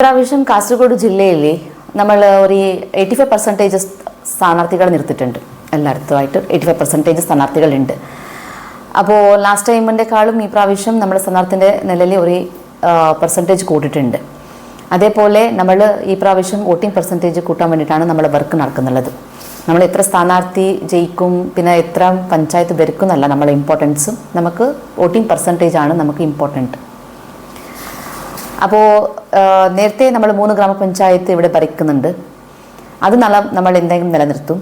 ഇപ്രാവശ്യം കാസർഗോഡ് ജില്ലയിൽ നമ്മൾ ഒരു എയ്റ്റി ഫൈവ് പെർസെന്റേജ് സ്ഥാനാർത്ഥികൾ നിർത്തിയിട്ടുണ്ട്. എല്ലായിടത്തുമായിട്ട് എയ്റ്റി ഫൈവ് പെർസെന്റേജ് സ്ഥാനാർത്ഥികളുണ്ട്. അപ്പോൾ ലാസ്റ്റ് ടൈമിന്റെക്കാളും ഈ പ്രാവശ്യം നമ്മുടെ സ്ഥാനാർത്ഥിന്റെ നിലയിൽ ഒരു പെർസെന്റേജ് കൂട്ടിയിട്ടുണ്ട് അതേപോലെ നമ്മൾ ഈ പ്രാവശ്യം വോട്ടിംഗ് പെർസെന്റേജ് കൂട്ടാൻ വേണ്ടിയിട്ടാണ് നമ്മൾ വർക്ക് നടക്കുന്നുള്ളത്. നമ്മൾ എത്ര സ്ഥാനാർത്ഥി ജയിക്കും പിന്നെ എത്ര പഞ്ചായത്ത് ഭരിക്കുന്നല്ല നമ്മളെ ഇമ്പോർട്ടൻസും നമുക്ക് വോട്ടിംഗ് പെർസെന്റേജ് ആണ് നമുക്ക് ഇമ്പോർട്ടന്റ് അപ്പോൾ നേരത്തെ നമ്മൾ മൂന്ന് ഗ്രാമപഞ്ചായത്ത് ഇവിടെ ഭരിക്കുന്നുണ്ട്. അത് നല്ല നമ്മൾ എന്തെങ്കിലും നിലനിർത്തും.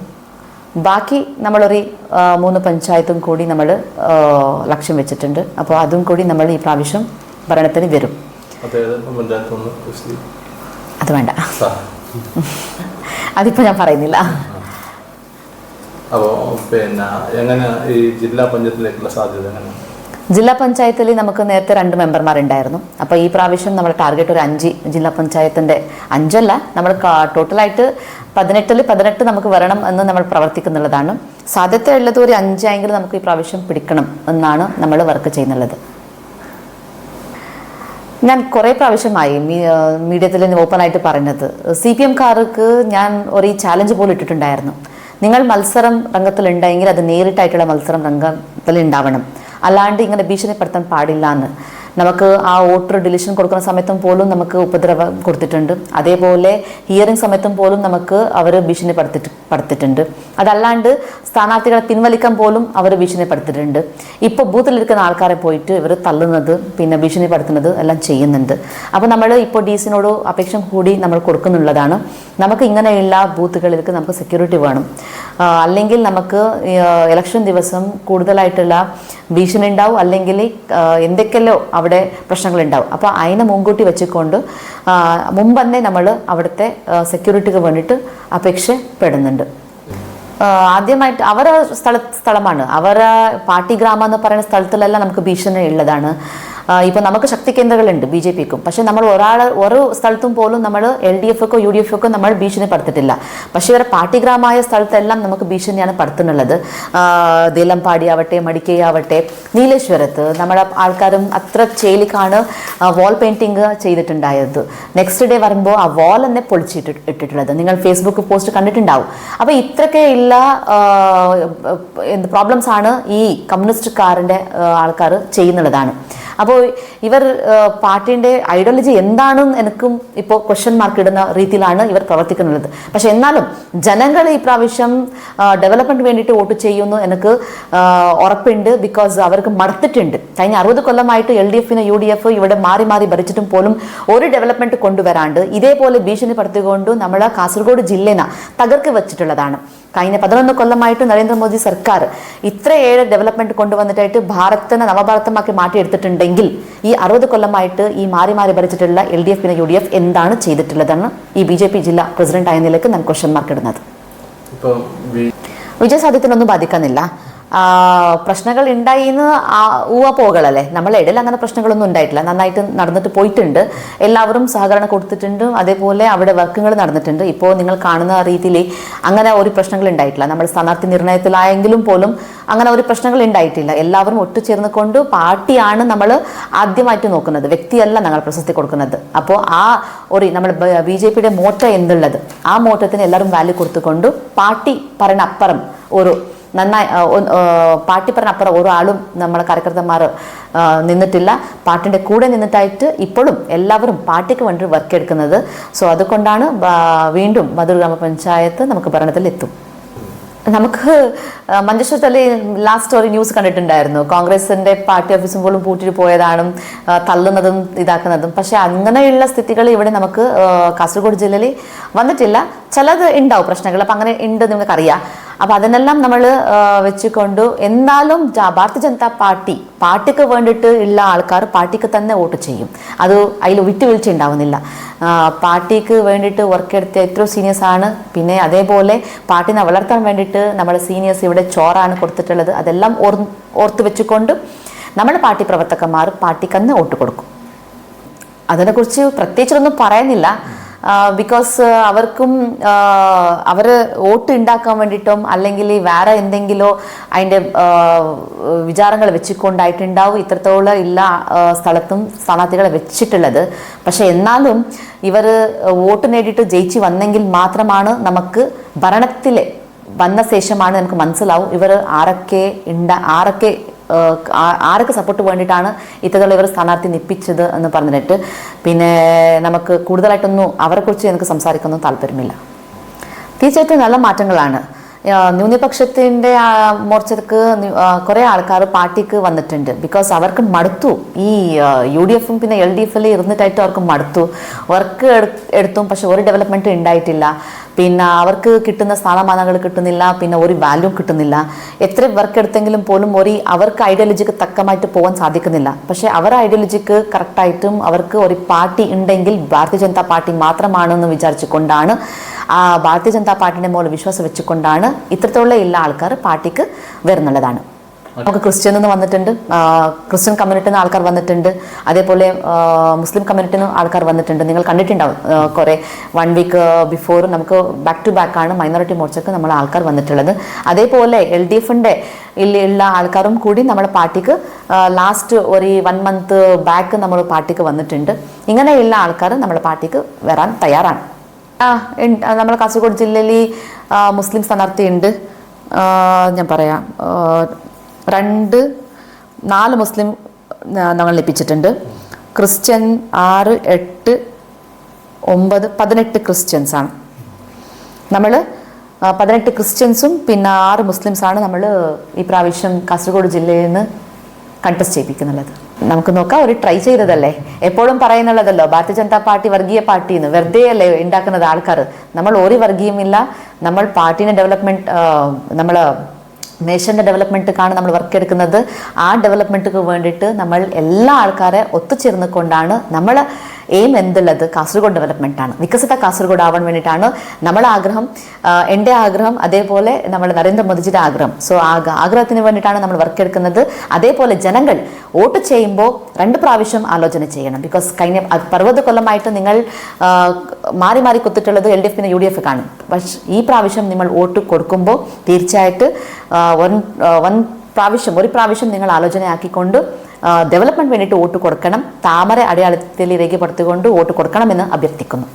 ബാക്കി നമ്മളൊരു മൂന്ന് പഞ്ചായത്തും കൂടി നമ്മൾ ലക്ഷ്യം വെച്ചിട്ടുണ്ട്. അപ്പോൾ അതും കൂടി നമ്മൾ ഈ പ്രാവശ്യം ഭരണത്തിന് വരും. അത് വേണ്ട. അതിപ്പോൾ ഞാൻ പറയുന്നില്ല. അപ്പോൾ പിന്നെ എങ്ങനെ ഈ ജില്ലാ പഞ്ചായത്തിലേക്കുള്ള സാധ്യത എങ്ങനെ ജില്ലാ പഞ്ചായത്തിൽ നമുക്ക് നേരത്തെ രണ്ട് മെമ്പർമാർ ഉണ്ടായിരുന്നു അപ്പോൾ ഈ പ്രാവശ്യം നമ്മൾ ടാർഗറ്റ് ഒരു അഞ്ച് ജില്ലാ പഞ്ചായത്തിന്റെ അഞ്ചല്ല. നമ്മൾ ടോട്ടലായിട്ട് പതിനെട്ടിൽ പതിനെട്ട് നമുക്ക് വരണം എന്ന് നമ്മൾ പ്രവർത്തിക്കുന്നുള്ളതാണ്. സാധ്യത ഉള്ളത് ഒരു അഞ്ചായെങ്കിലും നമുക്ക് ഈ പ്രാവശ്യം പിടിക്കണം എന്നാണ് നമ്മൾ വർക്ക് ചെയ്യുന്നുള്ളത്. ഞാൻ കുറേ പ്രാവശ്യമായി മീഡിയത്തിൽ ഓപ്പൺ ആയിട്ട് പറഞ്ഞത് സി പി എംകാർക്ക് ഞാൻ ഒരു ചാലഞ്ച് പോലും ഇട്ടിട്ടുണ്ടായിരുന്നു. നിങ്ങൾ മത്സരം രംഗത്തിലുണ്ടെങ്കിൽ അത് നേരിട്ടായിട്ടുള്ള മത്സരം രംഗത്തിൽ ഉണ്ടാവണം അല്ലാണ്ട് ഇങ്ങനെ ഭീഷണിപ്പെടുത്താൻ പാടില്ല എന്ന് നമുക്ക് ആ വോട്ടർ ഡിലീഷൻ കൊടുക്കുന്ന സമയത്തും പോലും നമുക്ക് ഉപദ്രവം കൊടുത്തിട്ടുണ്ട്. അതേപോലെ ഹിയറിംഗ് സമയത്തും പോലും നമുക്ക് അവർ ഭീഷണിപ്പെടുത്തിട്ട് പെടുത്തിട്ടുണ്ട് അതല്ലാണ്ട് സ്ഥാനാർത്ഥികളെ പിൻവലിക്കാൻ പോലും അവർ ഭീഷണിപ്പെടുത്തിയിട്ടുണ്ട് ഇപ്പോൾ ബൂത്തിലിരിക്കുന്ന ആൾക്കാരെ പോയിട്ട് ഇവർ തള്ളുന്നത് പിന്നെ ഭീഷണി ഭീഷണിപ്പെടുത്തുന്നത് എല്ലാം ചെയ്യുന്നുണ്ട്. അപ്പോൾ നമ്മൾ ഇപ്പോൾ ഡി സിനോട് അപേക്ഷ കൂടി നമ്മൾ കൊടുക്കുന്നുള്ളതാണ്. നമുക്ക് ഇങ്ങനെയുള്ള ബൂത്തുകളിലേക്ക് നമുക്ക് സെക്യൂരിറ്റി വേണം. അല്ലെങ്കിൽ നമുക്ക് ഇലക്ഷൻ ദിവസം കൂടുതലായിട്ടുള്ള ഭീഷണി ഉണ്ടാവും. അല്ലെങ്കിൽ എന്തൊക്കെയല്ലോ പ്രശ്നങ്ങളുണ്ടാവും. അപ്പോൾ അതിനെ മുൻകൂട്ടി വെച്ചുകൊണ്ട് മുമ്പന്നെ നമ്മൾ അവിടുത്തെ സെക്യൂരിറ്റിക്ക് വേണ്ടിയിട്ട് അപേക്ഷപ്പെടുന്നുണ്ട്. ആദ്യമായിട്ട് അവരെ സ്ഥല സ്ഥലമാണ്. അവരെ പാർട്ടി ഗ്രാമം എന്ന് പറയുന്ന സ്ഥലത്തിലെല്ലാം നമുക്ക് ഭീഷണി ഉള്ളതാണ്. ഇപ്പോൾ നമുക്ക് ശക്തി കേന്ദ്രങ്ങളുണ്ട് ബി ജെ പിക്കും. പക്ഷെ നമ്മൾ ഒരാൾ ഓരോ സ്ഥലത്തും പോലും നമ്മൾ എൽ ഡി എഫൊക്കെ യു ഡി എഫൊക്കെ നമ്മൾ ഭീഷണി പടുത്തിട്ടില്ല പക്ഷേ ഇവരെ പാർട്ടിഗ്രാമായ സ്ഥലത്തെല്ലാം നമുക്ക് ഭീഷണിയാണ് പടുത്തുന്നുള്ളത് ദേലംപാടി ആവട്ടെ മടിക്കൈ ആവട്ടെ നീലേശ്വരത്ത് നമ്മുടെ ആൾക്കാരും അത്ര ചേലിക്കാണ് വാൾ പെയിന്റിങ് ചെയ്തിട്ടുണ്ടായത്. നെക്സ്റ്റ് ഡേ വരുമ്പോൾ ആ വാൾ തന്നെ പൊളിച്ചിട്ട് ഇട്ടിട്ടുള്ളത്. നിങ്ങൾ ഫേസ്ബുക്ക് പോസ്റ്റ് കണ്ടിട്ടുണ്ടാവും. അപ്പോൾ ഇത്രയൊക്കെ ഉള്ള പ്രോബ്ലംസ് ആണ് ഈ കമ്മ്യൂണിസ്റ്റുകാരന്റെ ആൾക്കാർ ചെയ്യുന്നുള്ളതാണ്. അപ്പോൾ ഇവർ പാർട്ടിന്റെ ഐഡിയോളജി എന്താണെന്ന് എനിക്കും ഇപ്പോൾ ക്വസ്റ്റ്യൻ മാർക്ക് ഇടുന്ന രീതിയിലാണ് ഇവർ പ്രവർത്തിക്കുന്നത്. പക്ഷെ എന്നാലും ജനങ്ങൾ ഈ പ്രാവശ്യം ഡെവലപ്മെന്റ് വേണ്ടിയിട്ട് വോട്ട് ചെയ്യുമെന്ന് എനിക്ക് ഉറപ്പുണ്ട്. ബിക്കോസ് അവർക്ക് മടുത്തിട്ടുണ്ട്. കഴിഞ്ഞ അറുപത് കൊല്ലമായിട്ട് എൽ ഡി എഫിന് യു ഡി എഫ് ഇവിടെ മാറി മാറി ഭരിച്ചിട്ടും പോലും ഒരു ഡെവലപ്മെന്റ് കൊണ്ടുവരാണ്ട് ഇതേപോലെ ഭീഷണിപ്പെടുത്തിക്കൊണ്ട് നമ്മൾ കാസർഗോഡ് ജില്ലേനെ തകർക്ക് വെച്ചിട്ടുള്ളതാണ്. കഴിഞ്ഞ പതിനൊന്ന് കൊല്ലമായിട്ട് നരേന്ദ്രമോദി സർക്കാർ ഇത്രയേറെ ഡെവലപ്മെന്റ് കൊണ്ടുവന്നിട്ടായിട്ട് ഭാരതത്തിനെ നവഭാരതമാക്കി മാറ്റിയെടുത്തിട്ടുണ്ടെങ്കിൽ ഈ അറുപത് കൊല്ലമായിട്ട് ഈ മാറി മാറി ഭരിച്ചിട്ടുള്ള എൽ ഡി എഫ് പിന്നെ യു ഡി എഫ് എന്താണ് ചെയ്തിട്ടുള്ളതെന്ന് ഈ ബി ജെ പി ജില്ലാ പ്രസിഡന്റ് ആയ നിലയ്ക്ക് ഞാൻ ക്വസ്റ്റ്യൻ മാർക്ക് ഇടുന്നത്. വിജയസാധ്യത്തിനൊന്നും ബാധിക്കുന്നില്ല പ്രശ്നങ്ങൾ ഉണ്ടായിന്ന് ഊവ പോകളല്ലേ? നമ്മളെ ഇടയിൽ അങ്ങനെ പ്രശ്നങ്ങളൊന്നും ഉണ്ടായിട്ടില്ല. നന്നായിട്ട് നടന്നിട്ട് പോയിട്ടുണ്ട്. എല്ലാവരും സഹകരണം കൊടുത്തിട്ടുണ്ട്. അതേപോലെ അവിടെ വർക്കുകൾ നടന്നിട്ടുണ്ട്. ഇപ്പോൾ നിങ്ങൾ കാണുന്ന രീതിയിൽ അങ്ങനെ ഒരു പ്രശ്നങ്ങൾ ഉണ്ടായിട്ടില്ല. നമ്മൾ സ്ഥാനാർത്ഥി നിർണയത്തിലായെങ്കിലും പോലും അങ്ങനെ ഒരു പ്രശ്നങ്ങൾ ഉണ്ടായിട്ടില്ല. എല്ലാവരും ഒത്തുചേർന്ന് കൊണ്ട് പാർട്ടിയാണ് നമ്മൾ ആദ്യമായിട്ട് നോക്കുന്നത്. വ്യക്തിയല്ല ഞങ്ങൾ പ്രശസ്തി കൊടുക്കുന്നത്. അപ്പോൾ ആ ഒരു നമ്മൾ ബി ജെ പിയുടെ മോട്ട എന്നുള്ളത് ആ മോട്ടത്തിന് എല്ലാവരും വാല്യൂ കൊടുത്തുകൊണ്ട് പാർട്ടി പറയുന്ന അപ്പുറം ഒരു നന്നായി അപ്പുറം ഒരാളും നമ്മളെ കാര്യകർത്തമാർ നിന്നിട്ടില്ല. പാർട്ടിന്റെ കൂടെ നിന്നിട്ടായിട്ട് ഇപ്പോഴും എല്ലാവരും പാർട്ടിക്ക് വേണ്ടി വർക്ക് എടുക്കുന്നത്. സോ അതുകൊണ്ടാണ് വീണ്ടും മധുർ ഗ്രാമപഞ്ചായത്ത് നമുക്ക് ഭരണത്തിൽ എത്തും നമുക്ക് മഞ്ചേശ്വര മഞ്ചേശ്വരത്തിൽ ലാസ്റ്റ് ഒരു ന്യൂസ് കണ്ടിട്ടുണ്ടായിരുന്നു. കോൺഗ്രസിന്റെ പാർട്ടി ഓഫീസും പോലും പൂട്ടിട്ട് പോയതാണ് തള്ളുന്നതും ഇതാക്കുന്നതും. പക്ഷെ അങ്ങനെയുള്ള സ്ഥിതികൾ ഇവിടെ നമുക്ക് കാസർഗോഡ് ജില്ലയിൽ വന്നിട്ടില്ല. ചിലത് ഉണ്ടാവും പ്രശ്നങ്ങൾ. അപ്പം അങ്ങനെ ഉണ്ട് നിങ്ങൾക്കറിയാം. അപ്പം അതിനെല്ലാം നമ്മൾ വെച്ചുകൊണ്ട് ജ- ഭാരതീയ ജനതാ പാർട്ടി പാർട്ടിക്ക് വേണ്ടിയിട്ട് ഉള്ള ആൾക്കാർ പാർട്ടിക്ക് തന്നെ വോട്ട് ചെയ്യും. അത് അതിൽ വിട്ടുവീഴ്ച ഉണ്ടാവുന്നില്ല. പാർട്ടിക്ക് വേണ്ടിയിട്ട് വർക്ക് എടുത്ത എത്രയോ സീനിയേഴ്സ് ആണ്. പിന്നെ അതേപോലെ പാർട്ടിനെ വളർത്താൻ വേണ്ടിയിട്ട് നമ്മുടെ സീനിയേഴ്സ് ഇവിടെ ചോറാണ് കൊടുത്തിട്ടുള്ളത്. അതെല്ലാം ഓർ ഓർത്ത് വെച്ചുകൊണ്ട് നമ്മുടെ പാർട്ടി പ്രവർത്തകന്മാർ പാർട്ടിക്ക് തന്നെ വോട്ട് കൊടുക്കും. അതിനെക്കുറിച്ച് പ്രത്യേകിച്ചൊന്നും പറയുന്നില്ല. ബിക്കോസ് അവർക്കും അവർ വോട്ട് ഉണ്ടാക്കാൻ വേണ്ടിയിട്ടും അല്ലെങ്കിൽ വേറെ എന്തെങ്കിലോ അതിന്റെ വിചാരങ്ങൾ വെച്ചുകൊണ്ടായിട്ടുണ്ടാവും ഇത്രത്തോളം ഇല്ല സ്ഥലത്തും സ്ഥാനാർത്ഥികളെ വെച്ചിട്ടുള്ളത്. പക്ഷെ എന്നാലും ഇവർ വോട്ട് നേടിയിട്ട് ജയിച്ച് വന്നെങ്കിൽ മാത്രമാണ് നമുക്ക് ഭരണത്തിൽ വന്ന ശേഷമാണ് നമുക്ക് മനസ്സിലാവും ഇവർ ആരൊക്കെ ഉണ്ട ആരൊക്കെ ആരൊക്കെ സപ്പോർട്ട് വേണ്ടിയിട്ടാണ് ഇത്തരത്തിലുള്ള ഇവർ സ്ഥാനാർത്ഥി നിപ്പിച്ചത് എന്ന് പറഞ്ഞിട്ട്. പിന്നെ നമുക്ക് കൂടുതലായിട്ടൊന്നും അവരെക്കുറിച്ച് എനിക്ക് സംസാരിക്കൊന്നും താല്പര്യമില്ല. തീർച്ചയായിട്ടും നല്ല മാറ്റങ്ങളാണ്. ന്യൂനപക്ഷത്തിന്റെ മോർച്ചക്ക് കുറേ ആൾക്കാർ പാർട്ടിക്ക് വന്നിട്ടുണ്ട്. ബിക്കോസ് അവർക്ക് മടുത്തു. ഈ യു ഡി എഫും പിന്നെ എൽ ഡി എഫിൽ ഇരുന്നിട്ടായിട്ട് അവർക്ക് മടുത്തു. വർക്ക് എടുത്തും പക്ഷെ ഒരു ഡെവലപ്മെന്റും ഉണ്ടായിട്ടില്ല. പിന്നെ അവർക്ക് കിട്ടുന്ന സ്ഥാനമാനങ്ങൾ കിട്ടുന്നില്ല പിന്നെ ഒരു വാല്യൂ കിട്ടുന്നില്ല. എത്ര വർക്ക് എടുത്തെങ്കിലും പോലും ഒരു അവർക്ക് ഐഡിയോളജിക്ക് തക്കമായിട്ട് പോകാൻ സാധിക്കുന്നില്ല. പക്ഷേ അവർ ഐഡിയോളജിക്ക് കറക്റ്റായിട്ടും അവർക്ക് ഒരു പാർട്ടി ഉണ്ടെങ്കിൽ ഭാരതീയ ജനതാ പാർട്ടി മാത്രമാണെന്ന് വിചാരിച്ചുകൊണ്ടാണ് ആ ഭാരതീയ ജനതാ പാർട്ടിന്റെ മുകളിൽ വിശ്വാസം വെച്ചുകൊണ്ടാണ് ഇത്രത്തോളം എല്ലാ ആൾക്കാർ പാർട്ടിക്ക് വരുന്നുള്ളതാണ്. നമുക്ക് ക്രിസ്ത്യൻ നിന്ന് വന്നിട്ടുണ്ട്. ക്രിസ്ത്യൻ കമ്മ്യൂണിറ്റിയിൽ നിന്ന് ആൾക്കാർ വന്നിട്ടുണ്ട്. അതേപോലെ മുസ്ലിം കമ്മ്യൂണിറ്റിയിൽ നിന്ന് ആൾക്കാർ വന്നിട്ടുണ്ട്. നിങ്ങൾ കണ്ടിട്ടുണ്ടാവും കുറെ വൺ വീക്ക് ബിഫോർ നമുക്ക് ബാക്ക് ടു ബാക്ക് ആണ് മൈനോറിറ്റി മോർച്ചക്ക് നമ്മൾ ആൾക്കാർ വന്നിട്ടുള്ളത്. അതേപോലെ എൽ ഡി എഫിന്റെ ഉള്ള ആൾക്കാരും കൂടി നമ്മുടെ പാർട്ടിക്ക് ലാസ്റ്റ് ഒരു വൺ മന്ത് ബാക്ക് നമ്മൾ പാർട്ടിക്ക് വന്നിട്ടുണ്ട്. ഇങ്ങനെയുള്ള ആൾക്കാർ നമ്മുടെ പാർട്ടിക്ക് വരാൻ തയ്യാറാണ്. ആ നമ്മുടെ കാസർഗോഡ് ജില്ലയിൽ മുസ്ലിം സ്ഥാനാർത്ഥി ഉണ്ട് ഞാൻ പറയാം രണ്ട് നാല് മുസ്ലിം ഞങ്ങൾ ലഭിച്ചിട്ടുണ്ട്. ക്രിസ്ത്യൻ ആറ് എട്ട് ഒമ്പത് പതിനെട്ട് ക്രിസ്ത്യൻസാണ് നമ്മൾ പതിനെട്ട് ക്രിസ്ത്യൻസും പിന്നെ ആറ് മുസ്ലിംസാണ് നമ്മൾ ഈ പ്രാവശ്യം കാസർഗോഡ് ജില്ലയിൽ നിന്ന് കണ്ടസ്റ്റ് ചെയ്യിപ്പിക്കുന്നുള്ളത് നമുക്ക് നോക്കാം ഒരു ട്രൈ ചെയ്തതല്ലേ? എപ്പോഴും പറയുന്നുള്ളതല്ലോ ഭാരതീയ ജനതാ പാർട്ടി വർഗീയ പാർട്ടി എന്ന്. വെറുതെ അല്ലേ ഉണ്ടാക്കുന്നത് ആൾക്കാർ? നമ്മൾ ഒരു വർഗീയമില്ല. നമ്മൾ പാർട്ടീനെ ഡെവലപ്മെന്റ് നമ്മൾ നേഷന്റെ ഡെവലപ്മെന്റിക്കാണ് നമ്മൾ വർക്ക് എടുക്കുന്നത്. ആ ഡെവലപ്മെന്റിക്ക് വേണ്ടിയിട്ട് നമ്മൾ എല്ലാ ആൾക്കാരെ ഒത്തുചേർന്നുകൊണ്ടാണ് നമ്മൾ എയിം എന്തുള്ളത് കാസർഗോഡ് ഡെവലപ്മെന്റ് ആണ്. വികസിത കാസർഗോഡ് ആവാൻ വേണ്ടിയിട്ടാണ് നമ്മളെ ആഗ്രഹം. എന്റെ ആഗ്രഹം അതേപോലെ നമ്മുടെ നരേന്ദ്രമോദിജിയുടെ ആഗ്രഹം. സോ ആ ഗ- ആഗ്രഹത്തിന് വേണ്ടിയിട്ടാണ് നമ്മൾ വർക്ക് എടുക്കുന്നത്. അതേപോലെ ജനങ്ങൾ വോട്ട് ചെയ്യുമ്പോൾ രണ്ട് പ്രാവശ്യം ആലോചന ചെയ്യണം. ബിക്കോസ് കഴിഞ്ഞ പർവത കൊല്ലമായിട്ട് നിങ്ങൾ മാറി മാറി കൊത്തിട്ടുള്ളത് എൽ ഡി എഫിന് യു ഡി എഫ് കാണും പക്ഷേ ഈ പ്രാവശ്യം നിങ്ങൾ വോട്ട് കൊടുക്കുമ്പോൾ തീർച്ചയായിട്ട് വൻ വൻ പ്രാവശ്യം ഒരു പ്രാവശ്യം നിങ്ങൾ ആലോചനയാക്കിക്കൊണ്ട് ഡെവലപ്മെന്റ് വേണ്ടിയിട്ട് വോട്ട് കൊടുക്കണം. താമര അടയാളത്തിൽ രേഖപ്പെടുത്തിക്കൊണ്ട് വോട്ട് കൊടുക്കണമെന്ന് അഭ്യർത്ഥിക്കുന്നു.